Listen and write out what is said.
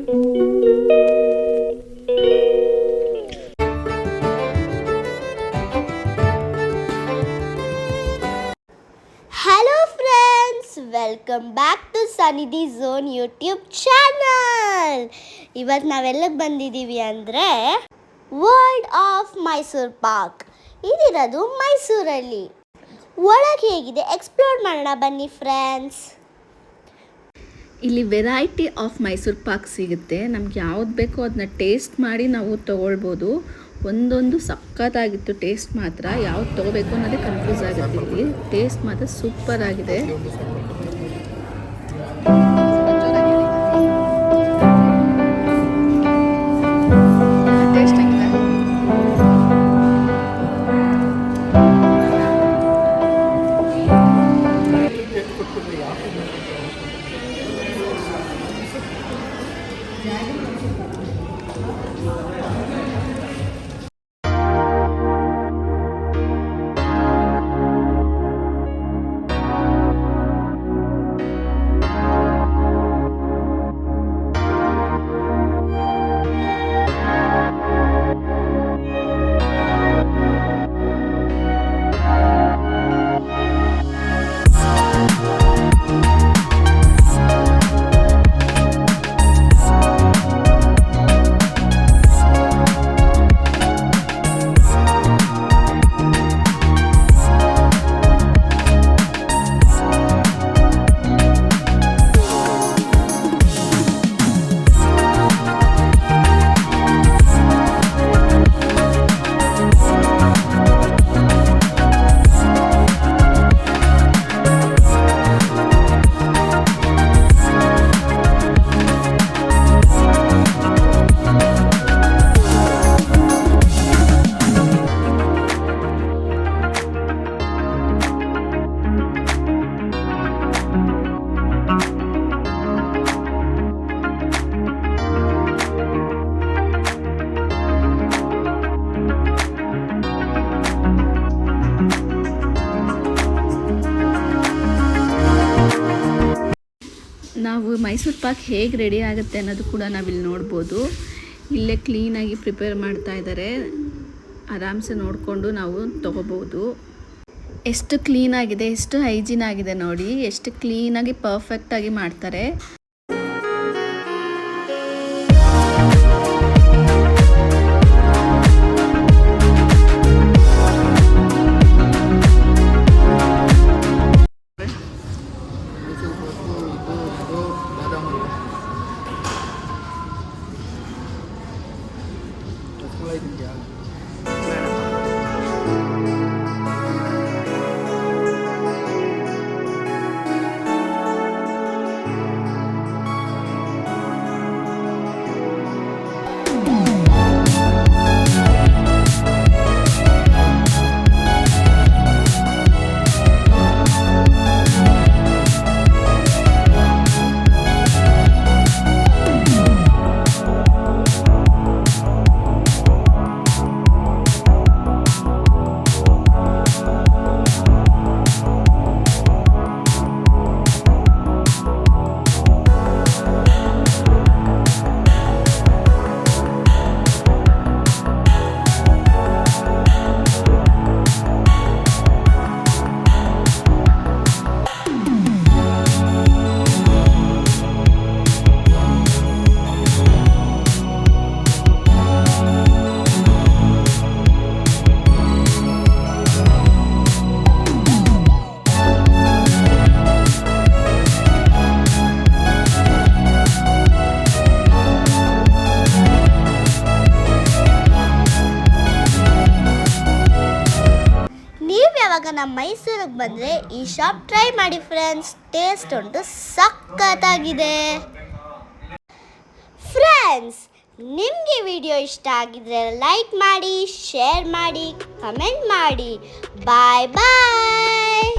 Hello friends welcome back to Sanidhi zone YouTube channel ಇವತ್ತು ನಾವೆಲ್ಲಕ್ಕೆ ಬಂದಿದ್ದೀವಿ ಅಂದರೆ ವರ್ಲ್ಡ್ ಆಫ್ ಮೈಸೂರು ಪಾರ್ಕ್ ಇದಿರೋದು ಮೈಸೂರಲ್ಲಿ. ಒಳಗೆ ಹೇಗಿದೆ? ಎಕ್ಸ್ಪ್ಲೋರ್ ಮಾಡೋಣ ಬನ್ನಿ ಫ್ರೆಂಡ್ಸ್ ಇಲ್ಲಿ ವೆರೈಟಿ ಆಫ್ ಮೈಸೂರು ಪಾಕ್ ಸಿಗುತ್ತೆ. ನಮ್ಗೆ ಯಾವ್ದು ಬೇಕೋ ಅದನ್ನ ಟೇಸ್ಟ್ ಮಾಡಿ ನಾವು ತೊಗೊಳ್ಬೋದು. ಒಂದೊಂದು ಸಖತ್ತಾಗಿತ್ತು ಟೇಸ್ಟ್ ಮಾತ್ರ. ಯಾವ್ದು ತೊಗೋಬೇಕು ಅನ್ನೋದೇ ಕನ್ಫ್ಯೂಸ್ ಆಗುತ್ತೆ ಇಲ್ಲಿ ಟೇಸ್ಟ್ ಮಾತ್ರ ಸೂಪರ್ ಆಗಿದೆ. Rica ederim. ನಾವು ಮೈಸೂರು ಪಾಕ್ ಹೇಗೆ ರೆಡಿ ಆಗುತ್ತೆ ಅನ್ನೋದು ಕೂಡ ನಾವಿಲ್ಲಿ ನೋಡ್ಬೋದು. ಇಲ್ಲೇ ಕ್ಲೀನಾಗಿ ಪ್ರಿಪೇರ್ ಮಾಡ್ತಾ ಇದ್ದಾರೆ ಆರಾಮ್ಸೆ ನೋಡಿಕೊಂಡು ನಾವು ತೊಗೋಬೋದು ಎಷ್ಟು ಕ್ಲೀನಾಗಿದೆ ಎಷ್ಟು ಹೈಜೀನ್ ಆಗಿದೆ ನೋಡಿ. ಎಷ್ಟು ಕ್ಲೀನಾಗಿ ಪರ್ಫೆಕ್ಟಾಗಿ ಮಾಡ್ತಾರೆ. Yeah. ನಮ್ಮ ಮೈಸೂರಿಗೆ ಬಂದರೆ ಈ ಶಾಪ್ ಟ್ರೈ ಮಾಡಿ ಫ್ರೆಂಡ್ಸ್ ಟೇಸ್ಟ್ ಉಂಟು, ಸಖತ್ತಾಗಿದೆ. ಫ್ರೆಂಡ್ಸ್ ನಿಮಗೆ ವಿಡಿಯೋ ಇಷ್ಟ ಆಗಿದ್ರೆ ಲೈಕ್ ಮಾಡಿ ಶೇರ್ ಮಾಡಿ ಕಮೆಂಟ್ ಮಾಡಿ. ಬಾಯ್ ಬಾಯ್